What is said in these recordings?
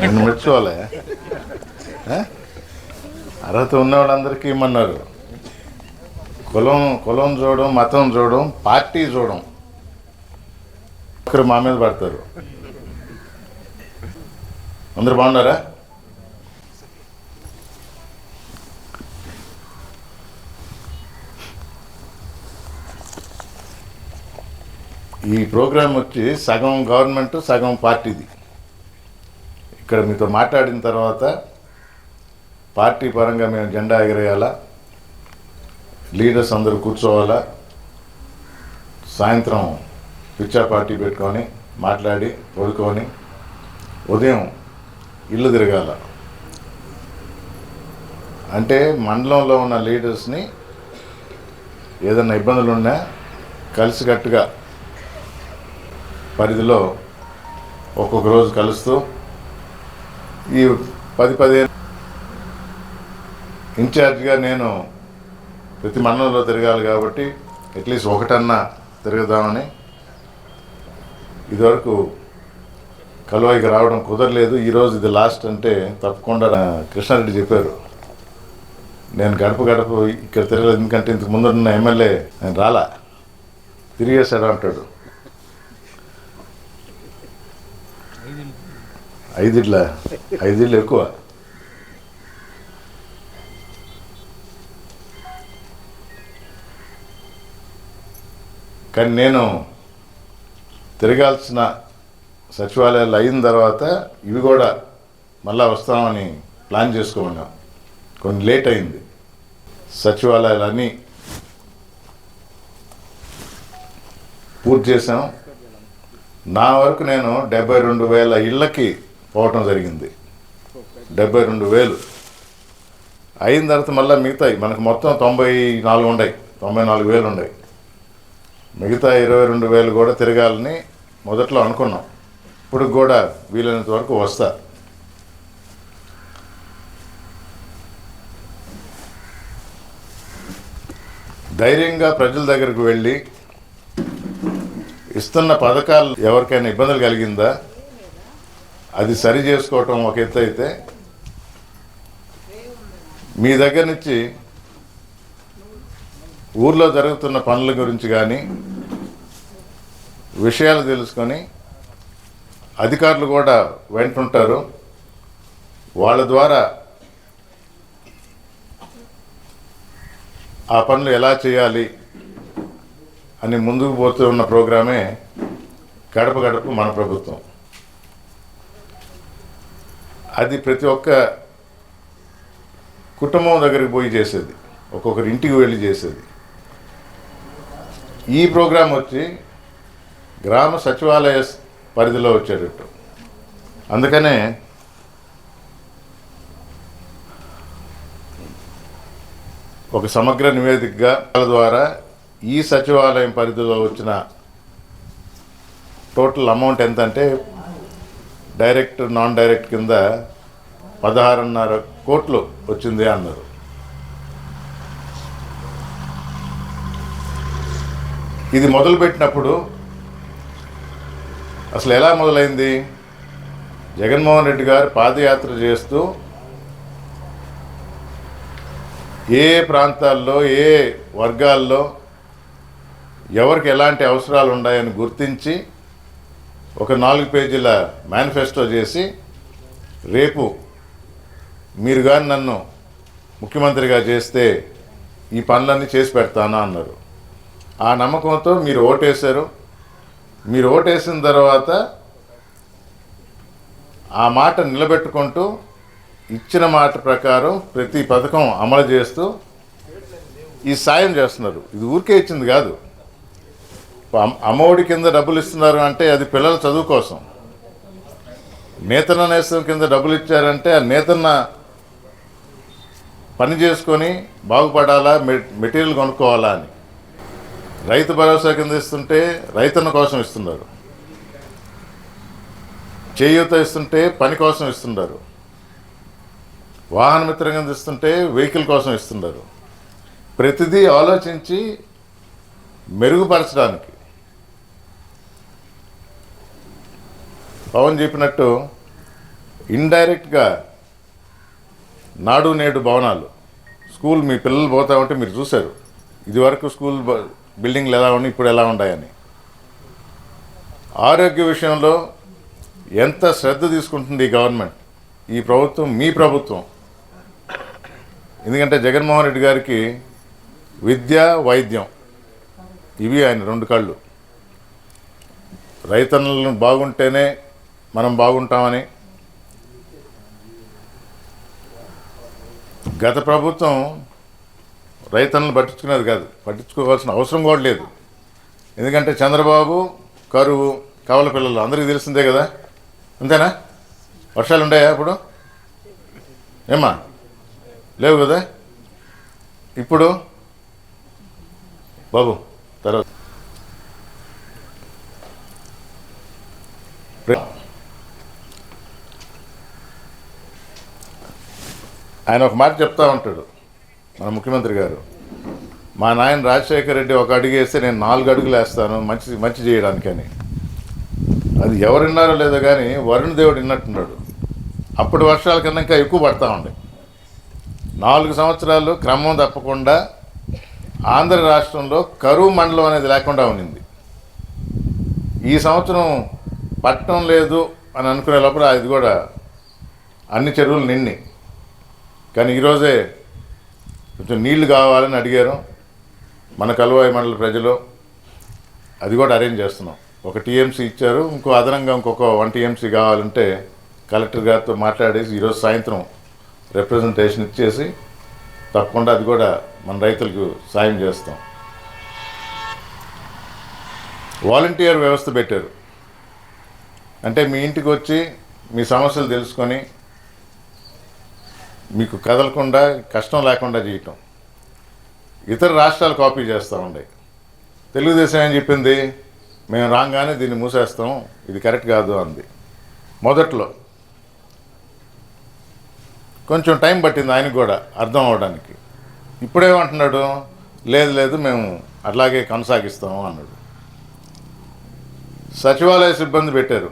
నేను మెచ్చుకోలే అర్హత ఉన్నవాళ్ళందరికీ ఇమ్మన్నారు. కులం కులం చూడడం మతం చూడడం పార్టీ చూడడం. ఒకరు మా మీద పడతారు. అందరు బాగున్నారా? ఈ ప్రోగ్రాం వచ్చి సగం గవర్నమెంట్ సగం పార్టీది. ఇక్కడ మీతో మాట్లాడిన తర్వాత పార్టీ పరంగా మేము జెండా ఎగరేయాలా? లీడర్స్ అందరూ కూర్చోవాలా? సాయంత్రం పిచ్చా పార్టీ పెట్టుకొని మాట్లాడి పడుకొని ఉదయం ఇల్లు తిరగాల. అంటే మండలంలో ఉన్న లీడర్స్ని ఏదైనా ఇబ్బందులు ఉన్నా కలిసికట్టుగా పరిధిలో ఒక్కొక్క రోజు కలుస్తూ ఈ పది పదిహేను ఇన్ఛార్జ్గా నేను ప్రతి మండలంలో తిరగాలి కాబట్టి అట్లీస్ట్ ఒకటన్నా తిరుగుదామని ఇదివరకు కలువైకి రావడం కుదరలేదు. ఈరోజు ఇది లాస్ట్ అంటే తప్పకుండా కృష్ణారెడ్డి చెప్పారు. నేను గడప గడప ఇక్కడ తిరగలేదు. ఎందుకంటే ఇంతకు ముందు ఉన్న ఎమ్మెల్యే నేను రాలా. తిరిగేశాడు అంటాడు. ఐదిట్ల? ఐదిళ్ళు ఎక్కువ. కానీ నేను తిరగాల్సిన సచివాలయాలు అయిన తర్వాత ఇవి కూడా మళ్ళా వస్తామని ప్లాన్ చేసుకోమన్నాం. కొన్ని లేట్ అయింది. సచివాలయాలన్నీ పూర్తి చేసాం నా వరకు నేను డెబ్బై రెండు వేల ఇళ్ళకి పోవటం జరిగింది. డెబ్బై రెండు వేలు. అయిన తర్వాత మళ్ళీ మిగతాయి. మనకు మొత్తం తొంభై నాలుగు ఉన్నాయి తొంభై నాలుగు వేలు ఉన్నాయి మిగతా ఇరవై రెండు వేలు కూడా తిరగాలని మొదట్లో అనుకున్నాం. ఇప్పుడు కూడా వీలైనంత వరకు వస్తా. ధైర్యంగా ప్రజల దగ్గరకు వెళ్ళి ఇస్తున్న పథకాలు ఎవరికైనా ఇబ్బందులు కలిగిందా? అది సరి చేసుకోవటం ఒక ఎత్తు అయితే మీ దగ్గర నుంచి ఊర్లో జరుగుతున్న పనుల గురించి కానీ విషయాలు తెలుసుకొని అధికారులు కూడా వెంటుంటారు. వాళ్ళ ద్వారా ఆ పనులు ఎలా చేయాలి అని ముందుకు పోతూ ఉన్న ప్రోగ్రామే గడప గడప మన ప్రభుత్వం. అది ప్రతి ఒక్క కుటుంబం దగ్గరికి పోయి చేసేది. ఒక్కొక్కరి ఇంటికి వెళ్ళి చేసేది. ఈ ప్రోగ్రాం వచ్చి గ్రామ సచివాలయ పరిధిలో వచ్చేటట్టు. అందుకనే ఒక సమగ్ర నివేదికగా ద్వారా ఈ సచివాలయం పరిధిలో వచ్చిన టోటల్ అమౌంట్ ఎంత అంటే డైరెక్ట్ నాన్ డైరెక్ట్ కింద పదహారున్నర కోట్లు వచ్చింది అన్నారు. ఇది మొదలుపెట్టినప్పుడు అసలు ఎలా మొదలైంది? జగన్మోహన్ రెడ్డి గారు పాదయాత్ర చేస్తూ ఏ ప్రాంతాల్లో ఏ వర్గాల్లో ఎవరికి ఎలాంటి అవసరాలు ఉన్నాయని గుర్తించి ఒక నాలుగు పేజీల మేనిఫెస్టో చేసి రేపు మీరు కానీ నన్ను ముఖ్యమంత్రిగా చేస్తే ఈ పనులన్నీ చేసి పెడతానా అన్నారు. ఆ నమ్మకంతో మీరు ఓటేశారు. మీరు ఓటేసిన తర్వాత ఆ మాట నిలబెట్టుకుంటూ ఇచ్చిన మాట ప్రకారం ప్రతి పథకం అమలు చేస్తూ ఈ సాయం చేస్తున్నారు. ఇది ఊరికే ఇచ్చింది కాదు. అమ్మఒడి కింద డబ్బులు ఇస్తున్నారు అంటే అది పిల్లల చదువు కోసం. నేతన్న నేస్తం కింద డబ్బులు ఇచ్చారంటే ఆ నేతన్న పని చేసుకొని బాగుపడాలా మె- మెటీరియల్ కొనుక్కోవాలా అని. రైతు భరోసా కింద ఇస్తుంటే రైతన్న కోసం ఇస్తున్నారు. చేయూత ఇస్తుంటే పని కోసం ఇస్తున్నారు. వాహన మిత్ర కింద ఇస్తుంటే వెహికల్ కోసం ఇస్తున్నారు. ప్రతిదీ ఆలోచించి మెరుగుపరచడానికి. పవన్ చెప్పినట్టు ఇండైరెక్ట్గా నాడు నేడు భవనాలు. స్కూల్ మీ పిల్లలు పోతా ఉంటే మీరు చూశారు. ఇదివరకు స్కూల్ బిల్డింగ్లు ఎలా ఉన్నాయి ఇప్పుడు ఎలా ఉన్నాయని. ఆరోగ్య విషయంలో ఎంత శ్రద్ధ తీసుకుంటుంది ఈ గవర్నమెంట్? ఈ ప్రభుత్వం మీ ప్రభుత్వం. ఎందుకంటే జగన్మోహన్ రెడ్డి గారికి విద్య వైద్యం ఇవి ఆయన రెండు కళ్ళు. రైతన్నలను బాగుంటేనే మనం బాగుంటామని. గత ప్రభుత్వం రైతులను పట్టించుకునేది కాదు. పట్టించుకోవాల్సిన అవసరం కూడా లేదు. ఎందుకంటే చంద్రబాబు కరువు కవల పిల్లలు అందరికీ తెలిసిందే కదా. అంతేనా? వర్షాలు ఉన్నాయా ఇప్పుడు? ఏమ్మా? లేవు కదా? ఇప్పుడు? బాబు తర్వాత ఆయన ఒక మాట చెప్తా ఉంటాడు మన ముఖ్యమంత్రి గారు. మా నాయన రాజశేఖర రెడ్డి ఒక అడుగు వేస్తే నేను నాలుగు అడుగులు వేస్తాను మంచి మంచి చేయడానికని అది ఎవరు విన్నారో లేదో కానీ వరుణ్ దేవుడు విన్నట్టున్నాడు. అప్పుడు వర్షాల కన్నా ఇంకా ఎక్కువ పడతా ఉండే. నాలుగు సంవత్సరాలు క్రమం తప్పకుండా ఆంధ్ర రాష్ట్రంలో కరువు మండలం అనేది లేకుండా ఉన్నింది ఈ సంవత్సరం పట్టణం లేదు అని అనుకునే లోపల అది కూడా అన్ని చెరువులు నిండి కానీ ఈరోజే కొంచెం నీళ్ళు కావాలని అడిగారు. మన కలువాయి మండల ప్రజలు. అది కూడా అరేంజ్ చేస్తున్నాం. ఒక టీఎంసీ ఇచ్చారు ఇంకో అదనంగా ఇంకొక వన్ టీఎంసీ కావాలంటే కలెక్టర్ గారితో మాట్లాడేసి ఈరోజు సాయంత్రం రిప్రజెంటేషన్ ఇచ్చేసి తప్పకుండా అది కూడా మన రైతులకు సాయం చేస్తాం. వాలంటీర్ వ్యవస్థ పెట్టారు. అంటే మీ ఇంటికి వచ్చి మీ సమస్యలు తెలుసుకొని మీకు కదలకుండా కష్టం లేకుండా చేయటం ఇతర రాష్ట్రాలు కాపీ చేస్తూ ఉండే తెలుగుదేశం ఏం చెప్పింది? మేము రాగానే దీన్ని మూసేస్తాం. ఇది కరెక్ట్ కాదు అంది. మొదట్లో కొంచెం టైం పట్టింది ఆయనకు కూడా అర్థం అవడానికి ఇప్పుడేమంటున్నాడు లేదు లేదు మేము అట్లాగే కొనసాగిస్తాము అన్నాడు. సచివాలయ సిబ్బంది పెట్టారు.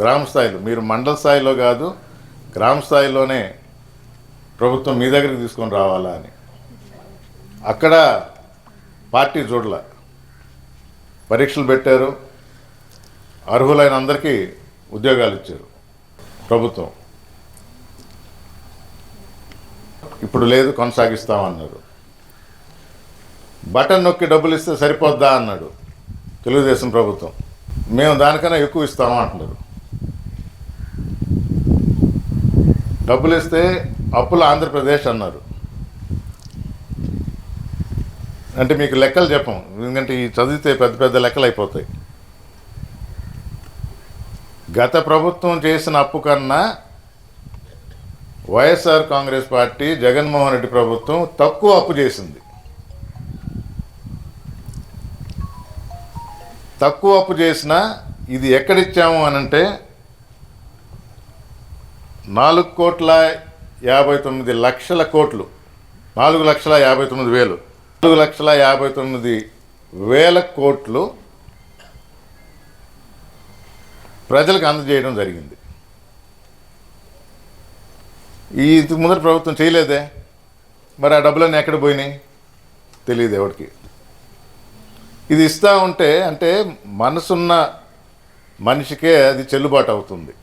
గ్రామ స్థాయిలో. మీరు మండల స్థాయిలో కాదు గ్రామ స్థాయిలోనే ప్రభుత్వం మీ దగ్గరికి తీసుకొని రావాలా అని. అక్కడ పార్టీ చూడల పరీక్షలు పెట్టారు. అర్హులైన అందరికీ ఉద్యోగాలు ఇచ్చారు ప్రభుత్వం. ఇప్పుడు లేదు కొనసాగిస్తామన్నారు. బటన్ నొక్కి డబ్బులు ఇస్తే సరిపోద్దా అన్నాడు తెలుగుదేశం ప్రభుత్వం. మేము దానికన్నా ఎక్కువ ఇస్తాము అంటున్నారు. డబ్బులు ఇస్తే అప్పులు ఆంధ్రప్రదేశ్ అన్నారు. అంటే మీకు లెక్కలు చెప్పం. ఎందుకంటే ఈ చదివితే పెద్ద పెద్ద లెక్కలు అయిపోతాయి. గత ప్రభుత్వం చేసిన అప్పు కన్నా వైఎస్ఆర్ కాంగ్రెస్ పార్టీ జగన్మోహన్ రెడ్డి ప్రభుత్వం తక్కువ అప్పు చేసింది. తక్కువ అప్పు చేసినా ఇది ఎక్కడిచ్చాము అనంటే నాలుగు కోట్ల యాభై తొమ్మిది లక్షల కోట్లు. నాలుగు లక్షల యాభై తొమ్మిది వేలు. నాలుగు లక్షల యాభై తొమ్మిది వేల కోట్లు ప్రజలకు అందజేయడం జరిగింది. ఈ ముందర ప్రభుత్వం చేయలేదే. మరి ఆ డబ్బులన్నీ ఎక్కడ పోయినాయి? తెలియదు ఎవరికి. ఇది ఇస్తూ ఉంటే అంటే మనసున్న మనిషికే అది చెల్లుబాటు అవుతుంది.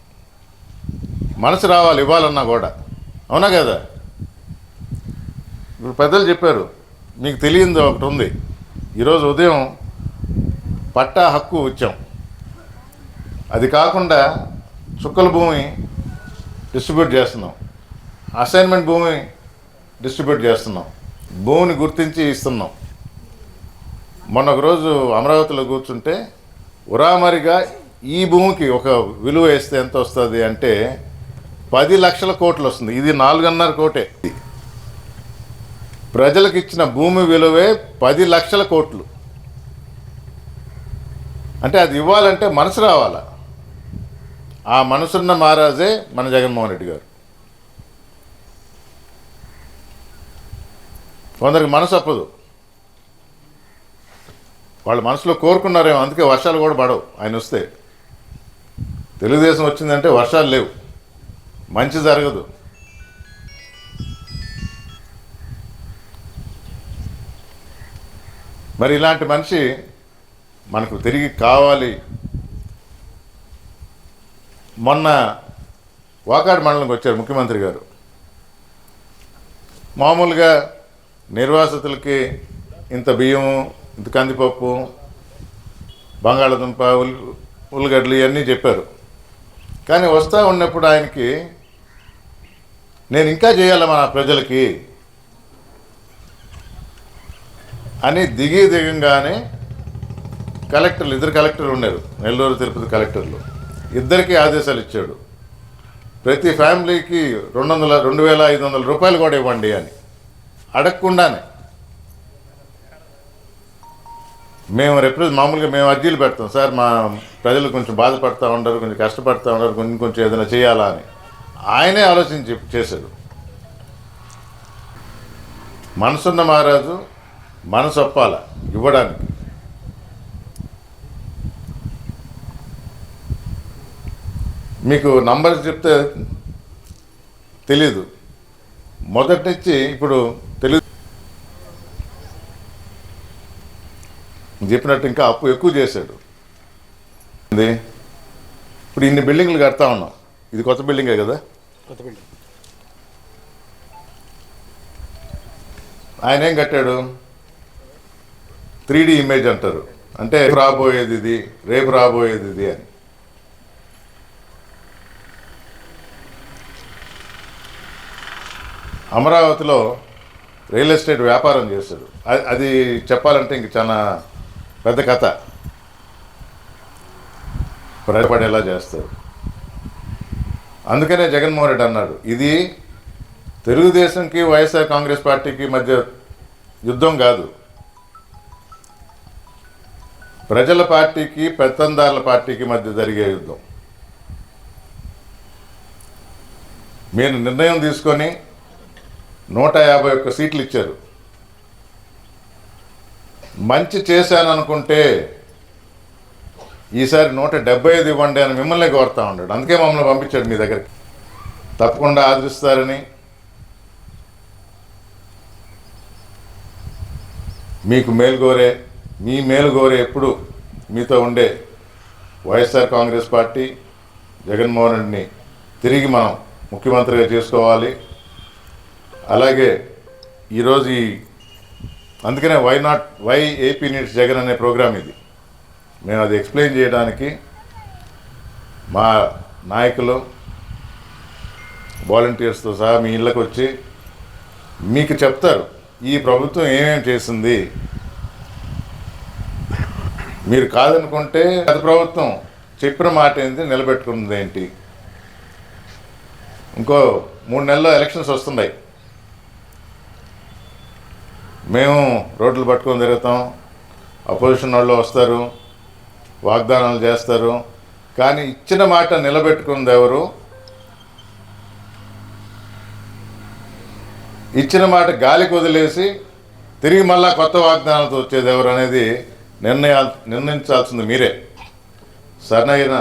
మనసు రావాలి ఇవ్వాలన్నా కూడా. అవునా కదా? ఇప్పుడు పెద్దలు చెప్పారు మీకు తెలియంది ఒకటి ఉంది. ఈరోజు ఉదయం పట్టా హక్కు ఇచ్చాం అది కాకుండా చుక్కల భూమి డిస్ట్రిబ్యూట్ చేస్తున్నాం. అసైన్మెంట్ భూమి డిస్ట్రిబ్యూట్ చేస్తున్నాం. భూమిని గుర్తించి ఇస్తున్నాం. మొన్న ఒక రోజు అమరావతిలో కూర్చుంటే ఉరామరిగా ఈ భూమికి ఒక విలువ వేస్తే ఎంత వస్తుంది అంటే పది లక్షల కోట్లు వస్తుంది. ఇది నాలుగున్నర కోటే. ప్రజలకు ఇచ్చిన భూమి విలువే పది లక్షల కోట్లు. అంటే అది ఇవ్వాలంటే మనసు రావాలా? ఆ మనసున్న మహారాజే మన జగన్మోహన్ రెడ్డి గారు. కొందరికి మనసు అప్పదు. వాళ్ళ మనసులో కోరుకున్నారేమో అందుకే వర్షాలు కూడా పడవు. ఆయన వస్తే. తెలుగుదేశం వచ్చిందంటే వర్షాలు లేవు. మంచి జరగదు. మరి ఇలాంటి మనిషి మనకు తిరిగి కావాలి. మొన్న వాకాడు మండలంకి వచ్చారు ముఖ్యమంత్రి గారు. మామూలుగా నిర్వాసితులకి ఇంత బియ్యం ఇంత కందిపప్పు బంగాళదుంప ఉల్ ఉల్లిగడ్డలు ఇవన్నీ చెప్పారు. కానీ వస్తూ ఉన్నప్పుడు ఆయనకి నేను ఇంకా చేయాలి మన ప్రజలకి అని దిగి దిగంగానే కలెక్టర్లు ఇద్దరు కలెక్టర్లు ఉన్నారు నెల్లూరు తిరుపతి కలెక్టర్లు. ఇద్దరికి ఆదేశాలు ఇచ్చాడు. ప్రతి ఫ్యామిలీకి రెండు వందల రెండు వేల ఐదు వందల రూపాయలు కూడా ఇవ్వండి అని. అడగకుండానే మేము రిప్రజెంట్ మామూలుగా మేము అర్జీలు పెడతాం. సార్ మా ప్రజలు కొంచెం బాధపడతా ఉండరు కొంచెం కష్టపడతా ఉండరు కొంచెం కొంచెం ఏదైనా చేయాలా అని. ఆయనే ఆలోచించి చేశాడు. మనసున్న మహారాజు మనసు ఒప్పాల ఇవ్వడానికి. మీకు నంబర్ చెప్తే తెలీదు. మొదటి నుంచి ఇప్పుడు తెలియదు చెప్పినట్టు ఇంకా అప్పు ఎక్కువ చేశాడు. ఇప్పుడు ఇన్ని బిల్డింగ్లు కడతా ఉన్నాం. ఇది కొత్త బిల్డింగే కదా? కొత్త బిల్డింగ్. ఆయన ఏం కట్టాడు? త్రీ ఇమేజ్ అంటారు. అంటే రాబోయేది ఇది రేపు రాబోయేది ఇది అని. అమరావతిలో రియల్ ఎస్టేట్ వ్యాపారం చేశాడు. అది చెప్పాలంటే ఇంక చాలా పెద్ద కథ. భయపడేలా చేస్తారు. అందుకనే జగన్మోహన్ రెడ్డి అన్నాడు ఇది తెలుగుదేశంకి వైఎస్ఆర్ కాంగ్రెస్ పార్టీకి మధ్య యుద్ధం కాదు. ప్రజల పార్టీకి పెత్తందారుల పార్టీకి మధ్య జరిగే యుద్ధం. మీరు నిర్ణయం తీసుకొని నూట యాభై ఒక్క సీట్లు ఇచ్చారు. మంచి చేశాను అనుకుంటే ఈసారి నూట డెబ్బై ఐదు ఇవ్వండి అని మిమ్మల్ని కోరుతా ఉన్నాడు. అందుకే మమ్మల్ని పంపించాడు మీ దగ్గరికి. తప్పకుండా ఆదరిస్తారని మీకు మేలుగోరే మీ మేలుగోరే ఎప్పుడు మీతో ఉండే వైఎస్ఆర్ కాంగ్రెస్ పార్టీ జగన్మోహన్ రెడ్డిని తిరిగి మనం ముఖ్యమంత్రిగా చేసుకోవాలి. అలాగే ఈరోజు ఈ అందుకనే why not why AP needs Jagan అనే ప్రోగ్రామ్ ఇది. మేము అది ఎక్స్ప్లెయిన్ చేయడానికి మా నాయకులు వాలంటీర్స్తో సహా మీ ఇళ్ళకి వచ్చి మీకు చెప్తారు ఈ ప్రభుత్వం ఏమేమి చేసింది? మీరు కాదనుకుంటే గత ప్రభుత్వం చెప్పిన మాట ఏంటి నిలబెట్టుకున్నది ఏంటి? ఇంకో మూడు నెలల్లో ఎలక్షన్స్ వస్తున్నాయి. మేము రోడ్లు పట్టుకొని తిరుగుతాం అపోజిషన్ వాళ్ళు వస్తారు వాగ్దానాలు చేస్తారు. కానీ ఇచ్చిన మాట నిలబెట్టుకుంది ఎవరు? ఇచ్చిన మాట గాలికి వదిలేసి తిరిగి మళ్ళా కొత్త వాగ్దానాలతో వచ్చేది ఎవరు అనేది నిర్ణయా నిర్ణయించాల్సింది మీరే. సరైన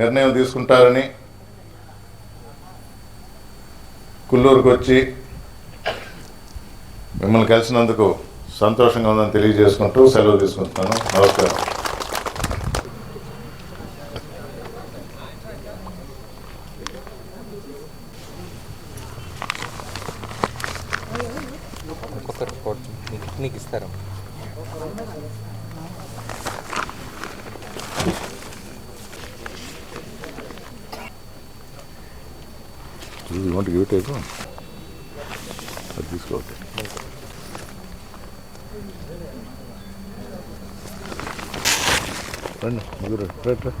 నిర్ణయం తీసుకుంటారని కుల్లూరుకు వచ్చి మిమ్మల్ని కలిసినందుకు సంతోషంగా ఉందని తెలియజేసుకుంటూ సెలవు తీసుకుంటున్నాను. నమస్కారం. Do You want to give it a go? At this go. Run, you run, run, run.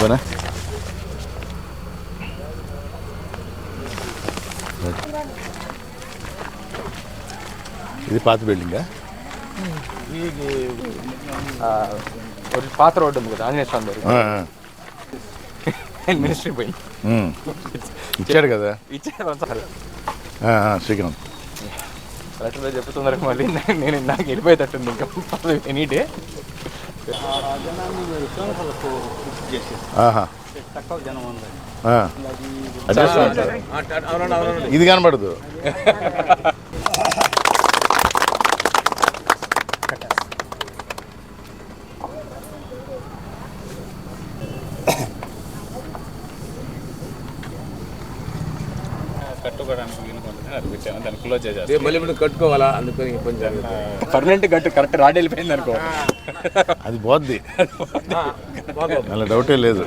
Go eh? ఇది పాత బిల్డింగా? ఇది ఒక పాత రోడ్డు ఉంది కదా ఆంజనేయ స్వామి మినిస్ట్రీ పోయి. ఇచ్చాడు కదా? ఇచ్చారు సార్. ఆ, ఆ, శ్రీకాంత్ కలెక్టర్ చెప్తున్నారు మళ్ళీ నేను నాకు వెళ్ళిపోయేటట్టుంది ఇంకా. ఎనీ డే ఇది కనబడదు. దాన్ని క్లోజ్ మళ్ళీ ఇప్పుడు కట్టుకోవాలా? అందుకని కొంచెం పర్మనెంట్ కట్టు కరెక్ట్ రాడ్ వెళ్ళిపోయింది అనుకో. అది పోద్ది. అలా డౌటే లేదు.